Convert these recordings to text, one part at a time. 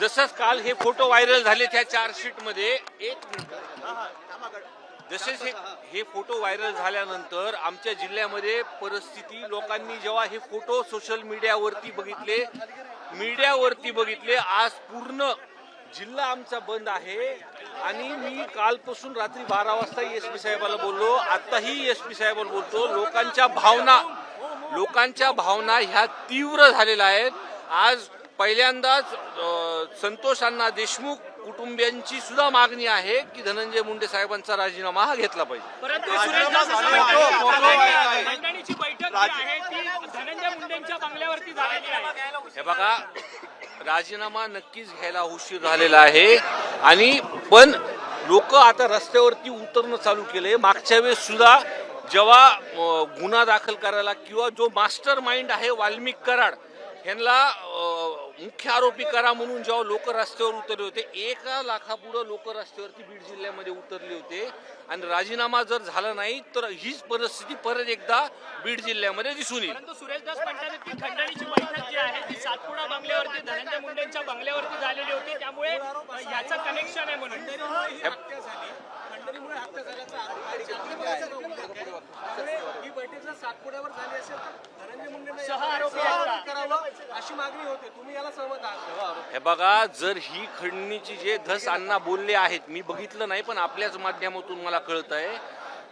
जसंच काल हे फोटो व्हायरल झाले त्या चार्जशीटमध्ये एक मिनिट. जसेच हे हे फोटो व्हायरल झाल्यानंतर आमच्या जिल्ह्यामध्ये परिस्थिती लोकांनी जेव्हा हे फोटो सोशल मीडियावरती बघितले मीडियावरती बघितले आज पूर्ण जिल्हा आमचा बंद आहे. आणि मी कालपासून रात्री बारा वाजता एस पी साहेबाला बोललो. आताही एस पी साहेबाला बोलतो लोकांच्या भावना लोकांच्या भावना ह्या तीव्र झालेल्या आहेत. आज पहिल्यांदाच संतोष अण्णा देशमुख कुटुंबियांची सुद्धा मागणी आहे की धनंजय मुंडे साहेबांचा राजीनामा हा घेतला पाहिजे. परंतु सुरेश दास असं म्हणतात, मंडळीची बैठक जी आहे ती धनंजय मुंडेंच्या बंगल्यावरती झालेली आहे. हे बघा राजीनामा नक्कीच घ्यायला उशीर झालेला आहे. आणि पण लोक आता रस्त्यावरती उतरणं चालू केले मागच्या वेळेस सुद्धा जेव्हा गुन्हा दाखल करायला किंवा जो मास्टर माइंड आहे वाल्मिक कराड ह्यांना अ, मुख्य आरोपी करा म्हणून जेव्हा लोक रस्त्यावर उतरले होते एका लाखापुढं लोक रस्त्यावरती बीड जिल्ह्यामध्ये उतरले होते. आणि राजीनामा जर झाला नाही तर हीच परिस्थिती परत एकदा बीड जिल्ह्यामध्ये दिसून येईल. परंतु सुरेश दास म्हणतात खंडणीची बैठक जी आहे ती सातपुडा बंगल्यावरती धनंजय मुंडेंच्या बंगल्यावरती झालेली होती. त्यामुळे याचं कनेक्शन आहे म्हणून खंडणीमुळे हत्या झाल्याचा आरोप आहे. त्यामुळे ही बैठक जर सातपुड्यावर झाली असेल तर धनंजय मुंडेंना सह आरोपी आहेत का? करावं अशी मागणी होते. तुम्ही याला सहमत आहात हे बघा जर ही खंडणीची जे धस अण्णा बोलले आहेत मी बघितलं नाही पण आपल्याच माध्यमातून मला कळत आहे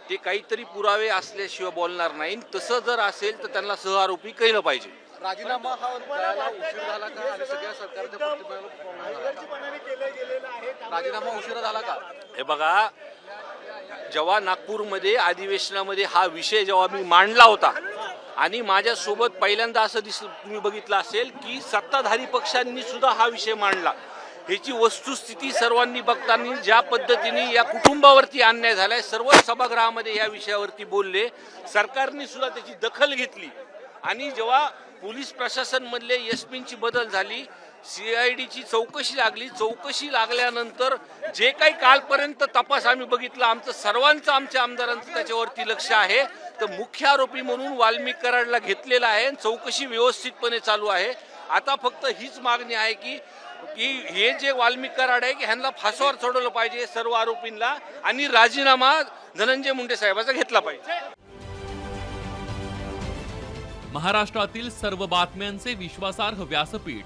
ते काहीतरी पुरावे असल्याशिवाय बोलणार नाही तसं जर असेल तर त्यांना सहआरोपी केलं पाहिजे. राजीनामा हा द्यायला उशीर झाला का? आणि सगळ्या सरकारच्या प्रतिभेला राजीनामा उशिरा झाला का? हे बघा जेव्हा नागपूरमध्ये अधिवेशनामध्ये हा विषय जेव्हा मी मांडला होता आणि माझ्यासोबत पहिल्यांदा असं दिस तुम्ही बघितलं असेल की सत्ताधारी पक्षांनी सुद्धा हा विषय मांडला. ह्याची वस्तुस्थिती सर्वांनी बघताना ज्या पद्धतीने या कुटुंबावरती अन्याय झालाय सर्व सभागृहामध्ये या विषयावरती बोलले. सरकारने सुद्धा त्याची दखल घेतली. आणि जेव्हा पोलीस प्रशासनमधले एस पींची बदल झाली सी आय डीची चौकशी लागली. चौकशी लागल्यानंतर जे काही कालपर्यंत तपास आम्ही बघितला आमचं सर्वांचं आमच्या आमदारांचं त्याच्यावरती लक्ष आहे. तर मुख्य आरोपी म्हणून वाल्मिक कराडला घेतलेला आहे आणि चौकशी व्यवस्थितपणे चालू आहे. आता फक्त हीच मागणी आहे की की हे जे वाल्मिक कराड आहे की ह्यांना फासावर चढवलं पाहिजे सर्व आरोपींना आणि राजीनामा धनंजय मुंडे साहेबाचा घेतला पाहिजे. महाराष्ट्रातील सर्व बातम्यांचे विश्वासार्ह व्यासपीठ.